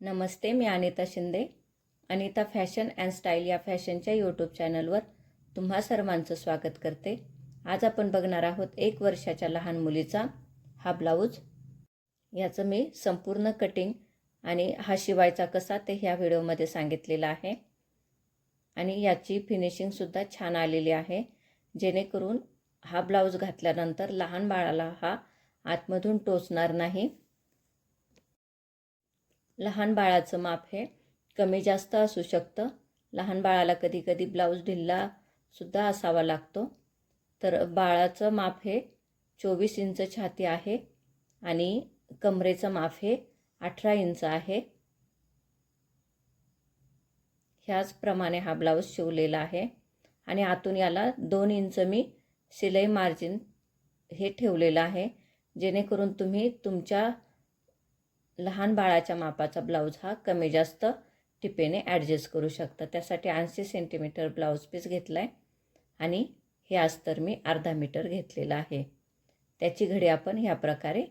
Namaste me Anita Shinde. Anita fashion and style या फॅशनच्या YouTube चॅनलवर तुम्हा सर्वांचं स्वागत करते. आज आपण बघणार आहोत एक वर्षाच्या लहान मुलीचा हा ब्लाऊज. याचं मी संपूर्ण कटिंग आणि हा शिवायचा कसा ते ह्या व्हिडिओमध्ये सांगितलेलं आहे. आणि याची फिनिशिंगसुद्धा छान आलेली आहे. जेणेकरून हा ब्लाऊज घातल्यानंतर लहान बाळाला हा आतमधून टोचणार नाही. लहान बाळाचं माप हे कमी जास्त असू शकतं. लहान बाळाला कधी कधी ब्लाऊज ढिल्लासुद्धा असावा लागतो. तर बाळाचं माप हे चोवीस इंच छाती आहे आणि कमरेचं माप हे अठरा इंच आहे. ह्याचप्रमाणे हा ब्लाऊज शिवलेला आहे आणि आतून याला दोन इंच मी शिलाई मार्जिन हे ठेवलेलं आहे. जेणेकरून तुम्ही तुमच्या लहान बाळाच्या मापाचा ब्लाऊज हा कमी जास्त टिपेने ॲडजस्ट करू शकता. त्यासाठी ऐंशी सेंटीमीटर ब्लाऊज पीस घेतला आहे आणि हे अस्तर मी अर्धा मीटर घेतलेलं आहे. त्याची घडी आपण ह्या प्रकारे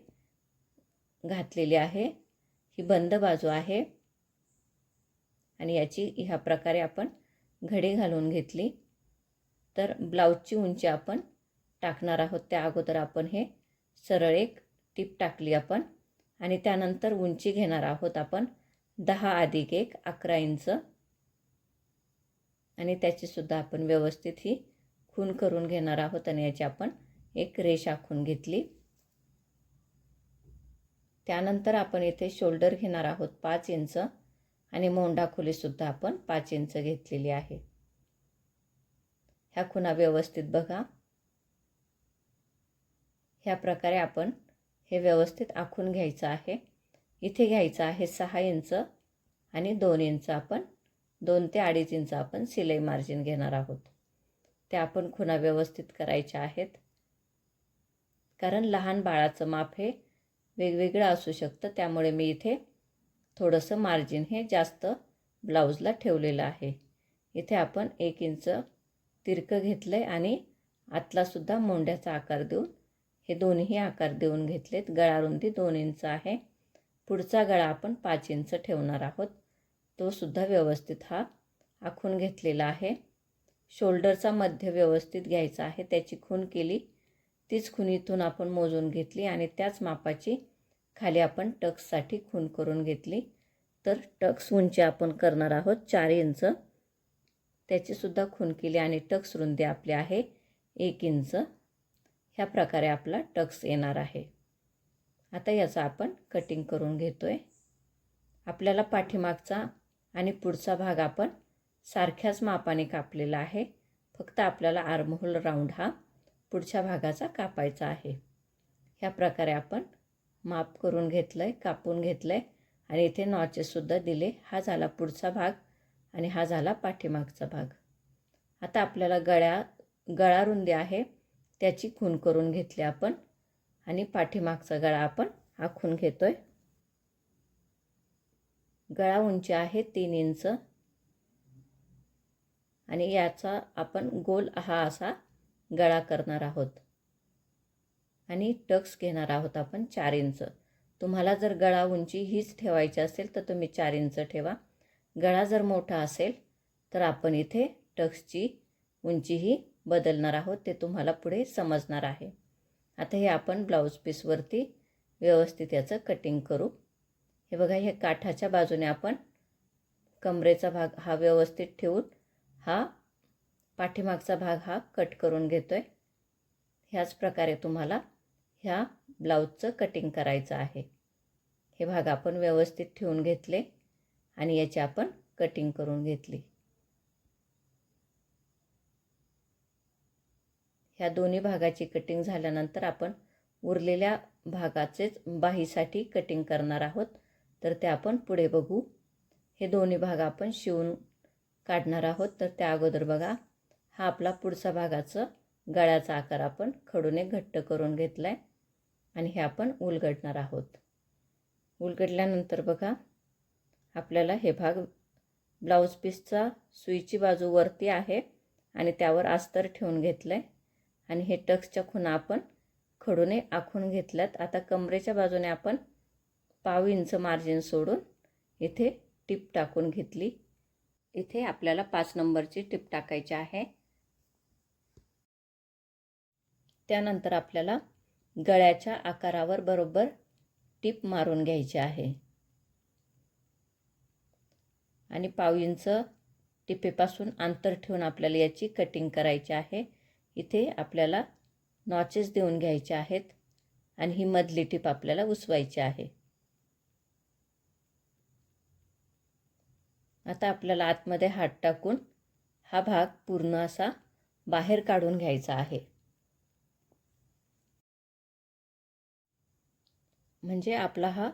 घातलेली आहे. ही बंद बाजू आहे आणि याची ह्या प्रकारे आपण घडी घालून घेतली. तर ब्लाऊजची उंची आपण टाकणार आहोत. त्या अगोदर आपण हे सरळ एक टीप टाकली आपण. आणि त्यानंतर उंची घेणार आहोत आपण दहा अधिक एक अकरा इंच. आणि त्याचीसुद्धा आपण व्यवस्थित ही खून करून घेणार आहोत आणि याची आपण एक रेष आखून घेतली. त्यानंतर आपण इथे शोल्डर घेणार आहोत पाच इंच आणि मोंढा खोलीसुद्धा आपण पाच इंच घेतलेली आहे. ह्या खुणा व्यवस्थित बघा. ह्या प्रकारे आपण हे व्यवस्थित आखून घ्यायचं आहे. इथे घ्यायचं आहे सहा इंच आणि दोन इंच आपण दोन ते अडीच इंच आपण शिलाई मार्जिन घेणार आहोत. ते आपण खुणा व्यवस्थित करायच्या आहेत. कारण लहान बाळाचं माप हे वेगवेगळं असू शकतं त्यामुळे मी इथे थोडंसं मार्जिन हे जास्त ब्लाऊजला ठेवलेलं आहे. इथे आपण एक इंच तिरकं घेतलं आहे आणि आतलासुद्धा मोंड्याचा आकार देऊन हे दोन्ही आकार देऊन घेतलेत. गळा रुंदी दोन इंच आहे. पुढचा गळा आपण पाच इंच ठेवणार आहोत. तो सुद्धा व्यवस्थित हा आखून घेतलेला आहे. शोल्डरचा मध्य व्यवस्थित घ्यायचा आहे. त्याची खून केली. तीच खून इथून आपण मोजून घेतली आणि त्याच मापाची खाली आपण टक्ससाठी खून करून घेतली. तर टक्स उंची आपण करणार आहोत चार इंच. त्याचीसुद्धा खून केली आणि टक्स रुंदी आपली आहे एक इंच. ह्या प्रकारे आपला टक्स येणार आहे. आता याचा आपण कटिंग करून घेतो आहे आपल्याला पाठीमागचा आणि पुढचा भाग आपण सारख्याच मापाने कापलेला आहे. फक्त आपल्याला आर्महोल राऊंड हा पुढच्या भागाचा कापायचा आहे. ह्या प्रकारे आपण माप करून घेतलं आहे कापून घेतलं आहे आणि इथे नॉचेससुद्धा दिले. हा झाला पुढचा भाग आणि हा झाला पाठीमागचा भाग. आता आपल्याला गळ्या गळा रुंदी आहे. त्याची खून करून घेतली आपण आणि पाठीमागचा गळा आपण आखून घेतो आहे गळा उंची आहे तीन इंच. आणि याचा आपण गोल हा असा गळा करणार आहोत. आणि टक्स घेणार आहोत आपण चार इंच. तुम्हाला जर गळा उंची हीच ठेवायची असेल तर तुम्ही चार इंच ठेवा. गळा जर मोठा असेल तर आपण इथे टक्सची उंची ही बदलणार आहोत ते तुम्हाला पुढे समजणार आहे. आता हे आपण ब्लाऊज पीसवरती व्यवस्थित याचं कटिंग करू. हे बघा हे काठाच्या बाजूने आपण कमरेचा भाग हा व्यवस्थित ठेवून हा पाठीमागचा भाग हा कट करून घेतो आहे ह्याच प्रकारे तुम्हाला ह्या ब्लाऊजचं कटिंग करायचं आहे. हे भाग आपण व्यवस्थित ठेवून घेतले आणि याची आपण कटिंग करून घेतली. ह्या दोन्ही भागाची कटिंग झाल्यानंतर आपण उरलेल्या भागाचेच बाहीसाठी कटिंग करणार आहोत. तर ते आपण पुढे बघू. हे दोन्ही भाग आपण शिवून काढणार आहोत. तर त्या अगोदर बघा हा आपला पुढचा भागाचं गळ्याचा आकार आपण खडूने घट्ट करून घेतला आहे आणि हे आपण उलगडणार आहोत. उलगडल्यानंतर बघा आपल्याला हे भाग ब्लाऊज पीसचा सुईची बाजू वरती आहे आणि त्यावर अस्तर ठेवून घेतलं आहे आणि हे टक्सच्या खुणा आपण खडूने आखून घेतल्यात. आता कमरेच्या बाजूने आपण पाव इंच मार्जिन सोडून इथे टिप टाकून घेतली. इथे आपल्याला पाच नंबरची टिप टाकायची आहे. त्यानंतर आपल्याला गळ्याच्या आकारावर बरोबर टिप मारून घ्यायची आहे. आणि पाव इंच टिपेपासून अंतर ठेवून आपल्याला याची कटिंग करायची आहे. इथे आपल्याला नॉचेस देऊन घ्यायचे आहेत आणि ही मधली टिप आपल्याला उसवायची आहे. आता आपल्याला आतमध्ये हात टाकून हा भाग पूर्ण असा बाहेर काढून घ्यायचा आहे. म्हणजे आपला हा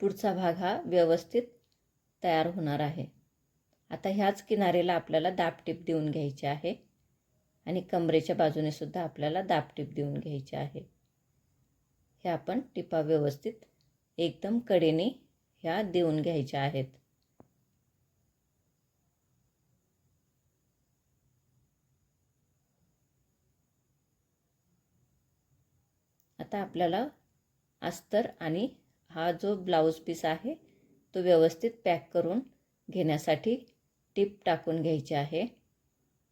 पुढचा भाग हा व्यवस्थित तयार होणार आहे. आता ह्याच किनारेला आपल्याला दापटीप देऊन घ्यायची आहे. आणि कमरेच्या बाजूने सुद्धा आपल्याला दापटीप देऊन घ्यायची आहे. हे आपण टिपा व्यवस्थित एकदम कडेने ह्या देऊन घ्यायच्या आहेत. आता आपल्याला अस्तर आणि हा जो ब्लाऊज पीस आहे तो व्यवस्थित पॅक करून घेण्यासाठी टिप टाकून घ्यायची आहे.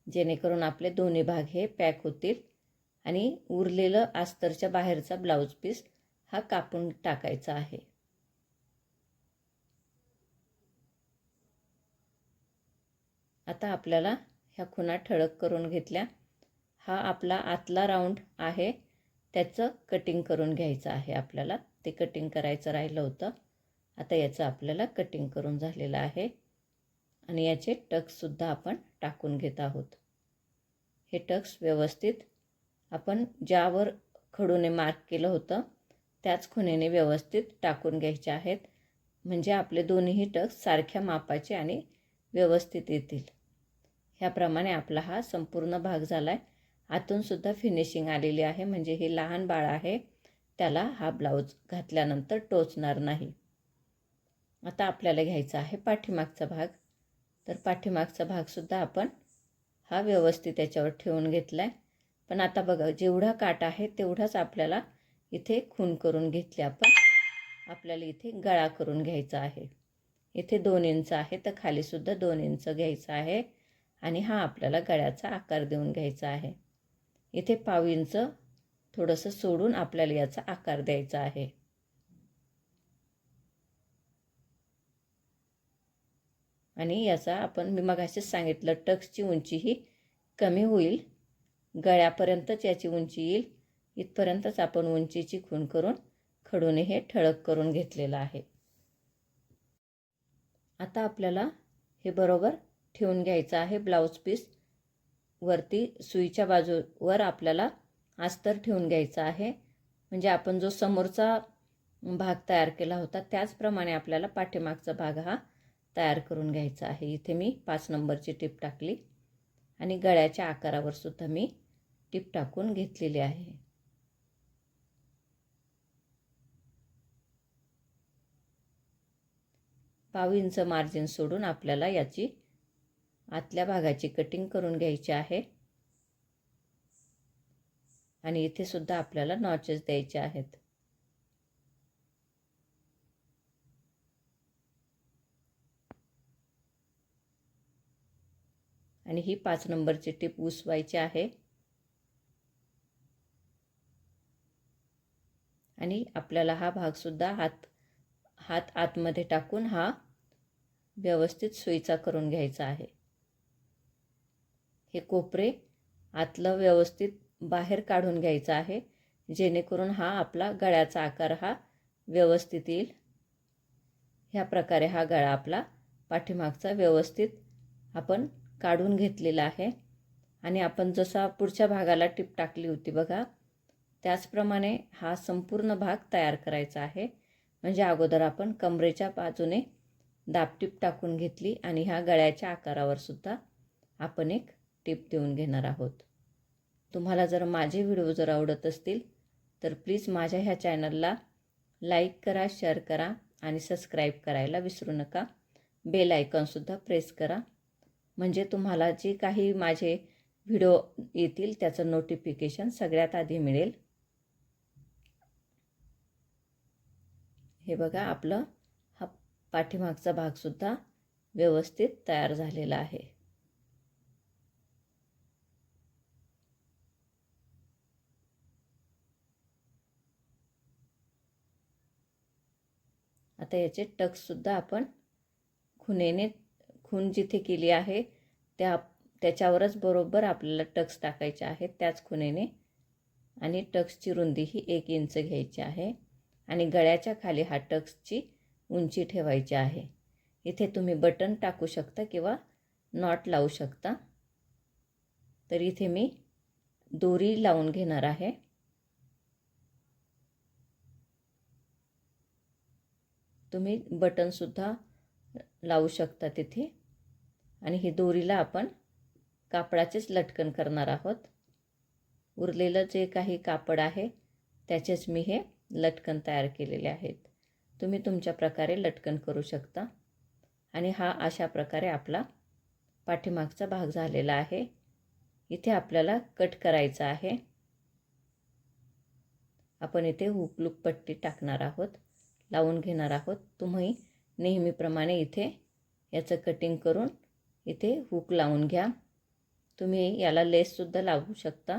जेणेकरून आपले दोन्ही भाग हे पॅक होतील आणि उरलेलं आस्तरच्या बाहेरचा ब्लाऊज पीस हा कापून टाकायचा आहे. आता आपल्याला ह्या खुणा ठळक करून घेतल्या. हा आपला आतला राऊंड आहे. त्याचं कटिंग करून घ्यायचं आहे आपल्याला. ते कटिंग करायचं राहिलं होतं. आता याचं आपल्याला कटिंग करून झालेलं आहे. आणि याचे टक्ससुद्धा आपण टाकून घेत आहोत. हे टक्स व्यवस्थित आपण ज्यावर खडूने मार्क केलं होतं त्याच खुणेने व्यवस्थित टाकून घ्यायचे आहेत. म्हणजे आपले दोन्हीही टक्स सारख्या मापाचे आणि व्यवस्थित येतील. ह्याप्रमाणे आपला हा संपूर्ण भाग झाला आहे आतूनसुद्धा फिनिशिंग आलेली आहे. म्हणजे हे लहान बाळ आहे त्याला हा ब्लाऊज घातल्यानंतर टोचणार नाही. आता आपल्याला घ्यायचा आहे पाठीमागचा भाग. तर पाठीमागचा भागसुद्धा आपण हा व्यवस्थित याच्यावर ठेवून घेतला आहे पण आता बघा जेवढा काट आहे तेवढाच आपल्याला इथे खून करून घेतले आपण. आपल्याला इथे गळा करून घ्यायचा आहे. इथे दोन इंच आहे तर खालीसुद्धा दोन इंच घ्यायचं आहे. आणि हा आपल्याला गळ्याचा आकार देऊन घ्यायचा आहे. इथे पाव इंच थोडंसं सोडून आपल्याला याचा आकार द्यायचा आहे. आणि याचा आपण मी मगाशीच सांगितलं टक्सची उंची ही कमी होईल. गळ्यापर्यंतच याची उंची येईल. इथपर्यंतच आपण उंचीची खून करून खडूने हे ठळक करून घेतलेलं आहे. आता आपल्याला हे बरोबर ठेवून घ्यायचं आहे ब्लाऊज पीस. वरती सुईच्या बाजूवर आपल्याला अस्तर ठेवून घ्यायचं आहे. म्हणजे आपण जो समोरचा भाग तयार केला होता त्याचप्रमाणे आपल्याला पाठीमागचा भाग हा तयार करून घ्यायचं आहे. इथे मी पाच नंबरची टीप टाकली आणि गळ्याच्या आकारावर सुद्धा मी टीप टाकून घेतलेली आहे. पाव इंच मार्जिन सोडून आपल्याला याची आतल्या भागाची कटिंग करून घ्यायची आहे. आणि इथे सुद्धा आपल्याला नॉचेस द्यायचे आहेत. आणि ही पाच नंबरची टीप उसवायची आहे. आणि आपल्याला हा भागसुद्धा हात हात आतमध्ये टाकून हा व्यवस्थित सुईचा करून घ्यायचा आहे. हे कोपरे आतलं व्यवस्थित बाहेर काढून घ्यायचं आहे जेणेकरून हा आपला गळ्याचा आकार हा व्यवस्थित येईल. ह्या प्रकारे हा गळा आपला पाठीमागचा व्यवस्थित आपण काढून घेतलेला आहे. आणि आपण जसा पुढच्या भागाला टिप टाकली होती बघा त्याचप्रमाणे हा संपूर्ण भाग तयार करायचा आहे. म्हणजे अगोदर आपण कमरेच्या बाजूने दाबटीप टाकून घेतली आणि ह्या गळ्याच्या आकारावर सुद्धा आपण एक टिप देऊन घेणार आहोत. तुम्हाला जर माझे व्हिडिओ जर आवडत असतील तर प्लीज माझ्या ह्या चॅनलला लाईक करा शेअर करा आणि सबस्क्राईब करायला विसरू नका. बेल आयकॉनसुद्धा प्रेस करा. म्हणजे तुम्हाला जे काही माझे व्हिडिओ येतील त्याचं नोटिफिकेशन सगळ्यात आधी मिळेल. हे बघा आपलं हा पाठीमागचा भागसुद्धा व्यवस्थित तयार झालेला आहे. आता याचे टक्ससुद्धा आपण खुनेने खून जिथे केली आहे त्या त्याच्यावरच बरोबर आपल्याला टक्स टाकायचे आहेत त्याच खुणेने. आणि टक्सची रुंदी ही एक इंच घ्यायची आहे. आणि गळ्याच्या खाली हा टक्सची उंची ठेवायची आहे. इथे तुम्ही बटन टाकू शकता किंवा नॉट लावू शकता. तर इथे मी दोरी लावून घेणार आहे. तुम्ही बटनसुद्धा लावू शकता तिथे. आणि ही दोरीला आपण कापडाचेच लटकन करणार आहोत. उरलेलं जे काही कापड आहे त्याचेच मी हे लटकन तयार केलेले आहेत. तुम्ही तुमच्या प्रकारे लटकन करू शकता. आणि हा अशा प्रकारे आपला पाठीमागचा भाग झालेला आहे. इथे आपल्याला कट करायचा आहे. आपण इथे हुकलूक पट्टी टाकणार आहोत. लावून घेणार आहोत. तुम्ही नेहमीप्रमाणे इथे याचं कटिंग करून इथे हुक लावून घ्या. तुम्ही याला लेससुद्धा लावू शकता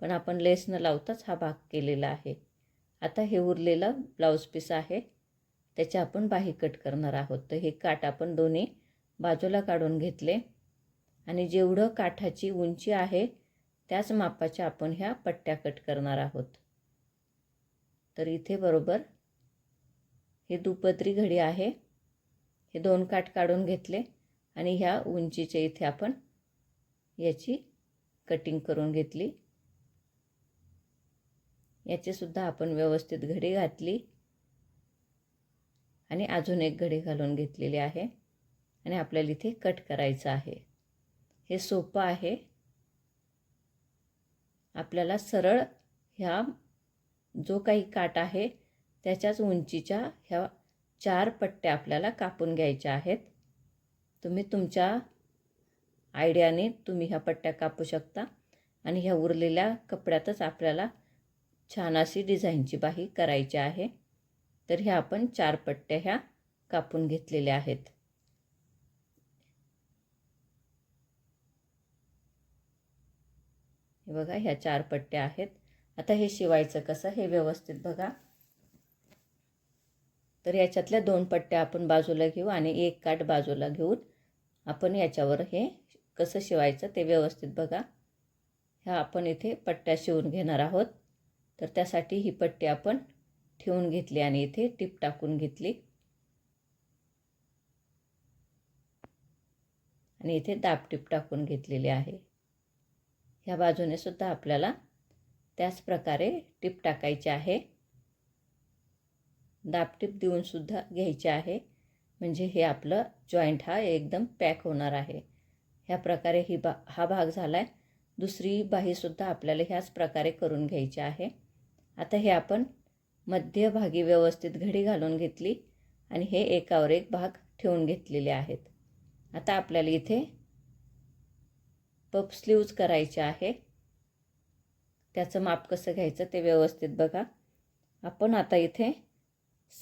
पण आपण लेस न लावताच हा भाग केलेला आहे. आता हे उरलेलं ब्लाऊज पीस आहे. त्याच्या आपण बाही कट करणार आहोत. तर हे काठ आपण दोन्ही बाजूला काढून घेतले. आणि जेवढं काठाची उंची आहे त्याच मापाच्या आपण ह्या पट्ट्या कट करणार आहोत. तर इथे बरोबर हे दुपत्री घडी आहे. हे दोन काठ काढून घेतले. आणि ह्या उंचीच्या इथे आपण याची कटिंग करून घेतली. याचेसुद्धा आपण व्यवस्थित घडी घातली आणि अजून एक घडी घालून घेतलेली आहे आणि आपल्याला इथे कट करायचं आहे. हे सोपं आहे. आपल्याला सरळ ह्या जो काही काट आहे त्याच्याच उंचीच्या ह्या चार पट्ट्या आपल्याला कापून घ्यायच्या आहेत. तुम्ही तुमच्या आयडियाने तुम्ही ह्या पट्ट्या कापू शकता आणि ह्या उरलेल्या कपड्यातच आपल्याला छान अशी डिझाईनची बाही करायची आहे. तर ह्या आपण चार पट्ट्या ह्या कापून घेतलेल्या आहेत. हे बघा ह्या चार पट्ट्या आहेत. आता हे शिवायचं कसं हे व्यवस्थित बघा. तर याच्यातल्या दोन पट्ट्या आपण बाजूला घेऊ आणि एक काठ बाजूला घेऊन आपण याच्यावर हे कसं शिवायचं ते व्यवस्थित बघा. ह्या आपण इथे पट्ट्या शिवून घेणार आहोत. तर त्यासाठी ही पट्टी आपण ठेवून घेतली आणि इथे टीप टाकून घेतली. आणि इथे दाबटीप टाकून घेतलेली आहे. ह्या बाजूने सुद्धा आपल्याला त्याच प्रकारे टीप टाकायची आहे. दाबटीप देऊनसुद्धा घ्यायचे आहे. म्हणजे हे आपलं जॉईंट हा एकदम पॅक होणार आहे. ह्या प्रकारे ही बा हा भाग झाला आहे दुसरी बाहीसुद्धा आपल्याला ह्याच प्रकारे करून घ्यायची आहे. आता हे आपण मध्यभागी व्यवस्थित घडी घालून घेतली आणि हे एकावर एक भाग ठेवून घेतलेले आहेत. आता आपल्याला इथे पप स्लीव्ज करायचे आहे. त्याचं माप कसं घ्यायचं ते व्यवस्थित बघा. आपण आता इथे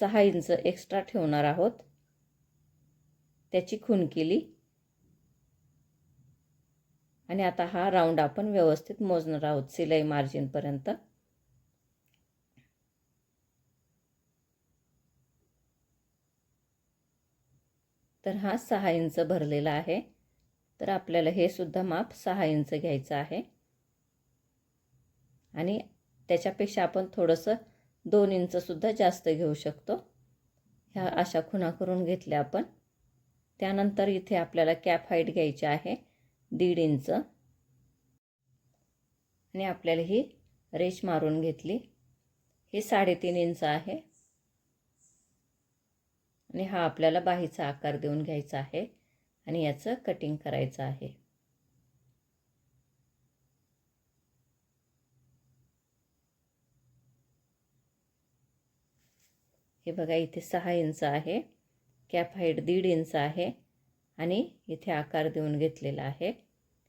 सहा इंच एक्स्ट्रा ठेवणार आहोत. त्याची खून केली. आणि आता हा राऊंड आपण व्यवस्थित मोजणार आहोत सिलाई मार्जिनपर्यंत तर हा सहा इंच भरलेला आहे. तर आपल्याला हे सुद्धा माप सहा इंच घ्यायचं आहे. आणि त्याच्यापेक्षा आपण थोडंसं दोन इंचसुद्धा जास्त घेऊ शकतो. ह्या अशा खुणा करून घेतल्या आपण. त्यानंतर इथे आपल्याला कॅप हाईट घ्यायची आहे दीड इंच. आणि आपल्याला ही रेश मारून घेतली. ही साडेतीन इंच आहे. आणि हा आपल्याला बाहीचा आकार देऊन घ्यायचा आहे. आणि याचं कटिंग करायचं आहे. हे बघा इथे सहा इंच आहे. कॅप हाईट दीड इंच आहे आणि इथे आकार देऊन घेतलेला आहे.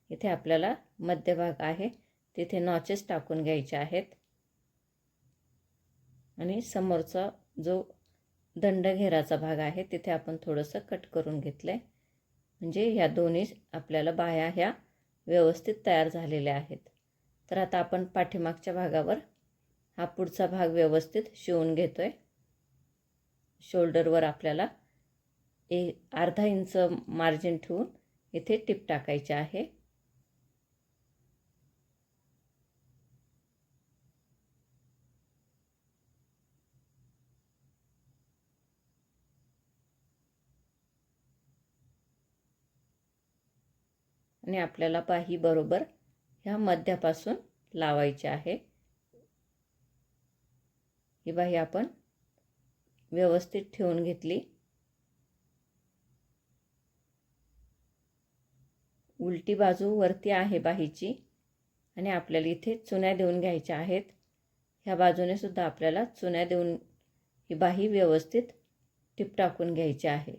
इथे आपल्याला मध्यभाग आहे. तिथे नॉचेस टाकून घ्यायचे आहेत. आणि समोरचा जो दंडघेराचा भाग आहे तिथे आपण थोडंसं कट करून घेतलं आहे म्हणजे ह्या दोन्ही आपल्याला बाह्या ह्या व्यवस्थित तयार झालेल्या आहेत. तर आता आपण पाठीमागच्या भागावर हा पुढचा भाग व्यवस्थित शिवून घेतो आहे शोल्डरवर आपल्याला ए अर्धा इंच मार्जिन ठेवून इथे टिप टाकायचे आहे. आणि आपल्याला पाही बरोबर ह्या मध्यापासून लावायची आहे. ही बाही आपण व्यवस्थित ठेवून घेतली. उलटी बाजू वरती आहे बाहीची आणि आपल्याला इथे चुन्या देऊन घ्यायच्या आहेत. ह्या बाजूने सुद्धा आपल्याला चुन्या देऊन ही बाही व्यवस्थित टिप टाकून घ्यायची आहे.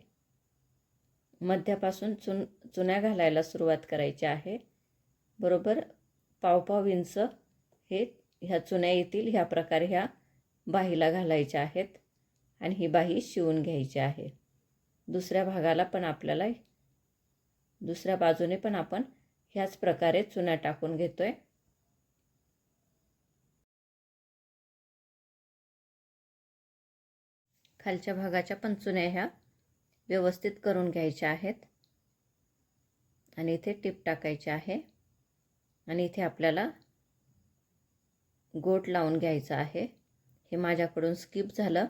मध्यापासून चुन चुन्या घालायला सुरुवात करायची आहे. बरोबर पावपाव इंच हे ह्या चुन्या येतील ह्या प्रकारे ह्या बाहीला घालायच्या आहेत आणि ही बाही शिवून घ्यायची आहे. दुसऱ्या भागाला पण आपल्याला दुसऱ्या बाजूने पण आपण ह्याच प्रकारे चुना टाकून घेतो आहे खालच्या भागाच्या पण चुन्या ह्या व्यवस्थित करून घ्यायच्या आहेत. आणि इथे टिप टाकायचे आहे. आणि इथे आपल्याला गोट लावून घ्यायचं आहे. हे माझ्याकडून स्किप झालं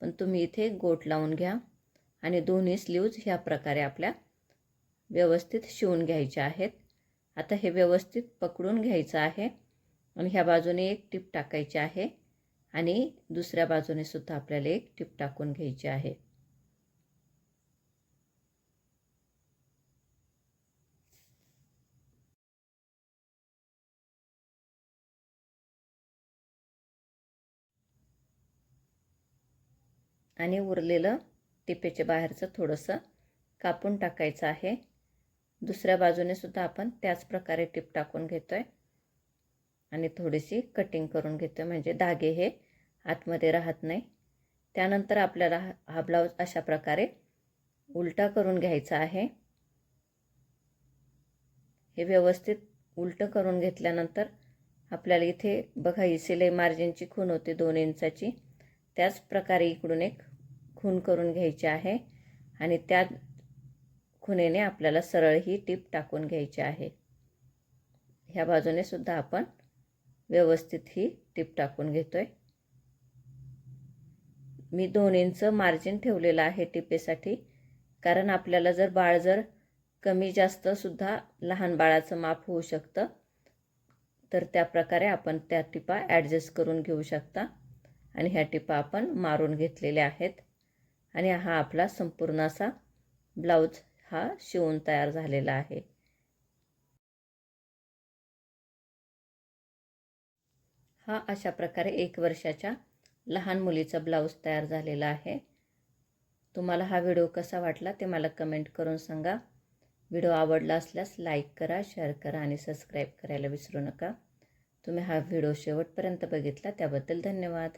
पण तुम्ही इथे गोट लावून घ्या. आणि दोन्ही स्लीव्ज ह्या प्रकारे आपल्या व्यवस्थित शिवून घ्यायच्या आहेत. आता हे व्यवस्थित पकडून घ्यायचं आहे आणि ह्या बाजूने एक टिप टाकायची आहे आणि दुसऱ्या बाजूने सुद्धा आपल्याला एक टिप टाकून घ्यायची आहे. आणि उरलेलं टिपेच्या बाहेरचं थोडंसं कापून टाकायचं आहे. दुसऱ्या बाजूने सुद्धा आपण त्याच प्रकारे टिप टाकून घेतो आहे आणि थोडीशी कटिंग करून घेतो आहे म्हणजे धागे हे आतमध्ये राहत नाही. त्यानंतर आपल्याला हा ब्लाऊज अशा प्रकारे उलटा करून घ्यायचा आहे. हे व्यवस्थित उलटं करून घेतल्यानंतर आपल्याला इथे बघा ही सिलाई मार्जिनची खून होती दोन इंचाची. त्याच प्रकारे इकडून एक खून करून घ्यायची आहे. आणि त्या खुनेने आपल्याला सरळ ही टीप टाकून घ्यायची आहे. ह्या बाजूने सुद्धा आपण व्यवस्थित ही टीप टाकून घेतोय. मी दोन इंच मार्जिन ठेवलेलं आहे टिपेसाठी कारण आपल्याला जर बाळ जर कमी जास्त सुद्धा लहान बाळाचं माप होऊ शकतं तर त्या प्रकारे आपण त्या टिपा ॲडजस्ट करून घेऊ शकता. आणि ह्या टिपा आपण मारून घेतलेल्या आहेत. आणि हा आपला संपूर्ण असा ब्लाऊज हा शिवून तयार झालेला आहे. हा अशा प्रकारे एक वर्षाच्या लहान मुलीचा ब्लाऊज तयार झालेला आहे. तुम्हाला हा व्हिडिओ कसा वाटला ते मला कमेंट करून सांगा. व्हिडिओ आवडला असल्यास लाईक करा शेअर करा आणि सबस्क्राईब करायला विसरू नका. तुम्ही हा व्हिडिओ शेवटपर्यंत बघितला त्याबद्दल धन्यवाद.